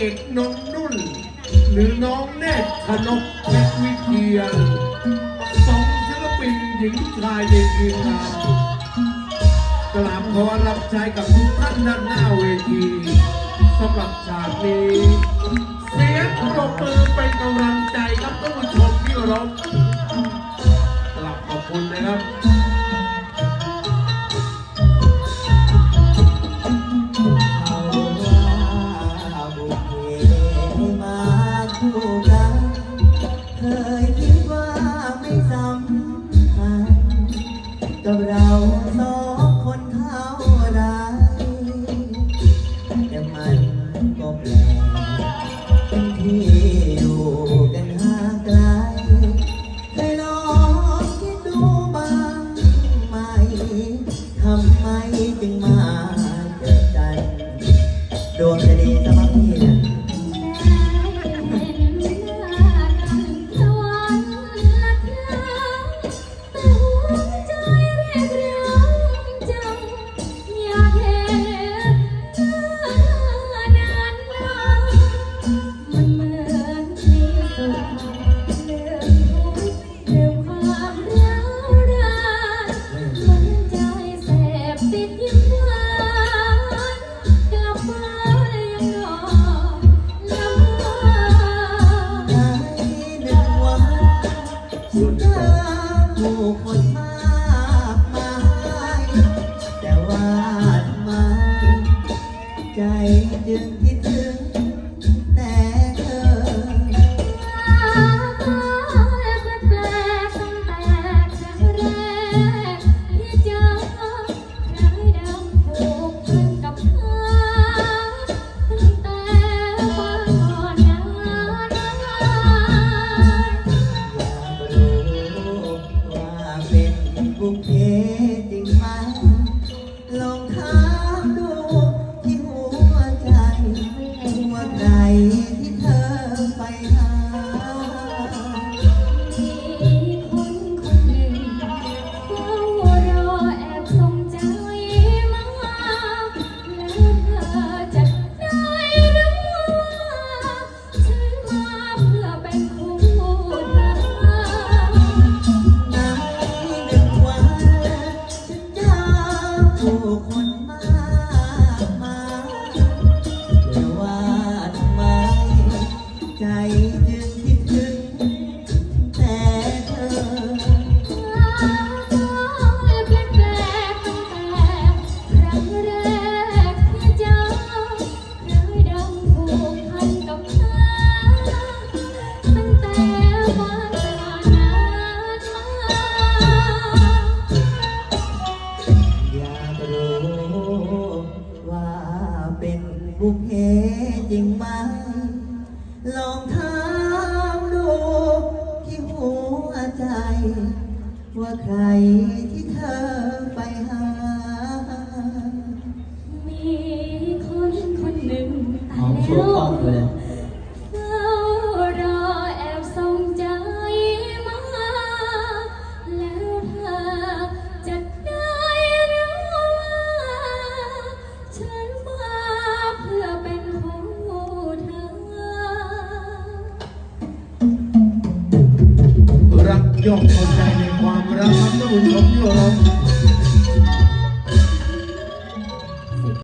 เอกนนนุ่น หรือน้องเนตรธนกเพชรวิเทียนสองศิลปินหญิงชายในทีมงานกราบขอรับใช้กับทุกท่านด้านหน้าเวทีสำหรับฉากนี้ เสียงปรบมือเป็นกำลังใจครับท่านผู้ชมที่เคารพกราบขอบคุณนะครับ กับเราสองคนเท่าไรแต่มันก็แปลกเป็นที่อยู่กันห่างไกลเคยลองคิดดูบ้างไหมทำไมจึงมาเจอกันดวงจะดีสำหรับพี่เนี่ย ผู้คนมากมายแต่ว่าทำไมใจจึงคิด บุพเพจริงไหม ลองถามดูที่หัวใจ ว่าใครที่เธอไปหา ย่อมเข้าใจในความรักครับท่านผู้ชมที่เคารพ